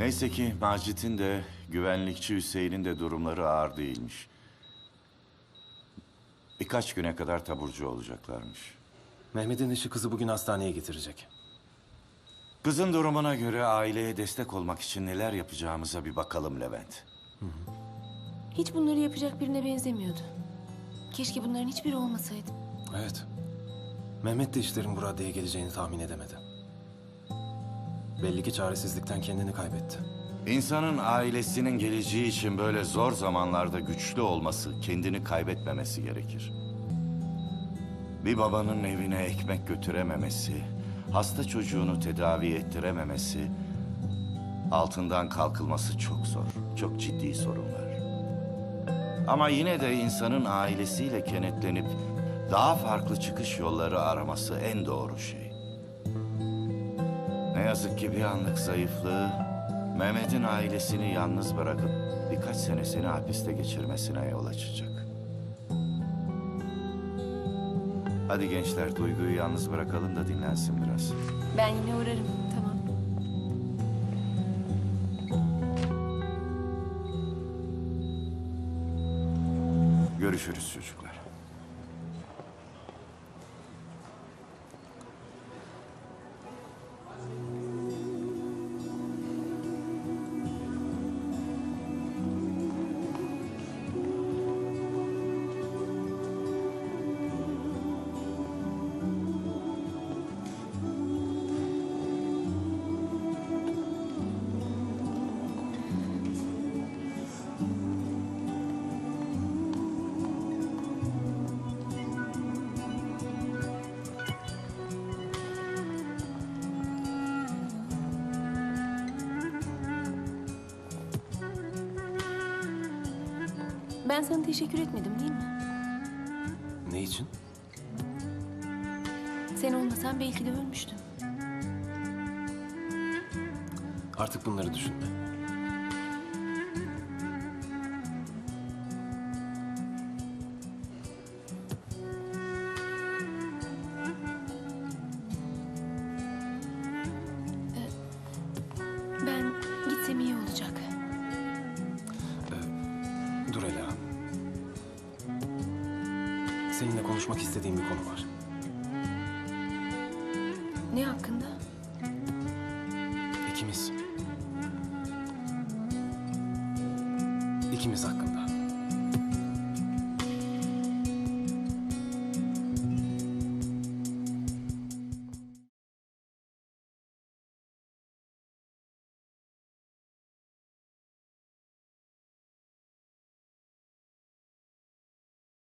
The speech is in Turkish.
Neyse ki Macit'in de güvenlikçi Hüseyin'in de durumları ağır değilmiş. Birkaç güne kadar taburcu olacaklarmış. Mehmet'in eşi kızı bugün hastaneye getirecek. Kızın durumuna göre aileye destek olmak için neler yapacağımıza bir bakalım Levent. Hiç bunları yapacak birine benzemiyordu. Keşke bunların hiçbiri olmasaydı. Evet. Mehmet de işlerin bu raddeye geleceğini tahmin edemedi. Belli ki çaresizlikten kendini kaybetti. İnsanın ailesinin geleceği için böyle zor zamanlarda güçlü olması, kendini kaybetmemesi gerekir. Bir babanın evine ekmek götürememesi, hasta çocuğunu tedavi ettirememesi, altından kalkılması çok zor, çok ciddi sorunlar. Ama yine de insanın ailesiyle kenetlenip daha farklı çıkış yolları araması en doğru şey. Ne yazık ki bir anlık zayıflığı Mehmet'in ailesini yalnız bırakıp birkaç senesini hapiste geçirmesine yol açacak. Hadi gençler Duygu'yu yalnız bırakalım da dinlensin biraz. Ben yine uğrarım. Tamam. Görüşürüz çocuklar. Ben sana teşekkür etmedim değil mi? Ne için? Sen olmasan belki de ölmüştüm. Artık bunları düşünme. Ben gitsem iyi olacak. Seninle konuşmak istediğim bir konu var. Ne hakkında? İkimiz. İkimiz hakkında.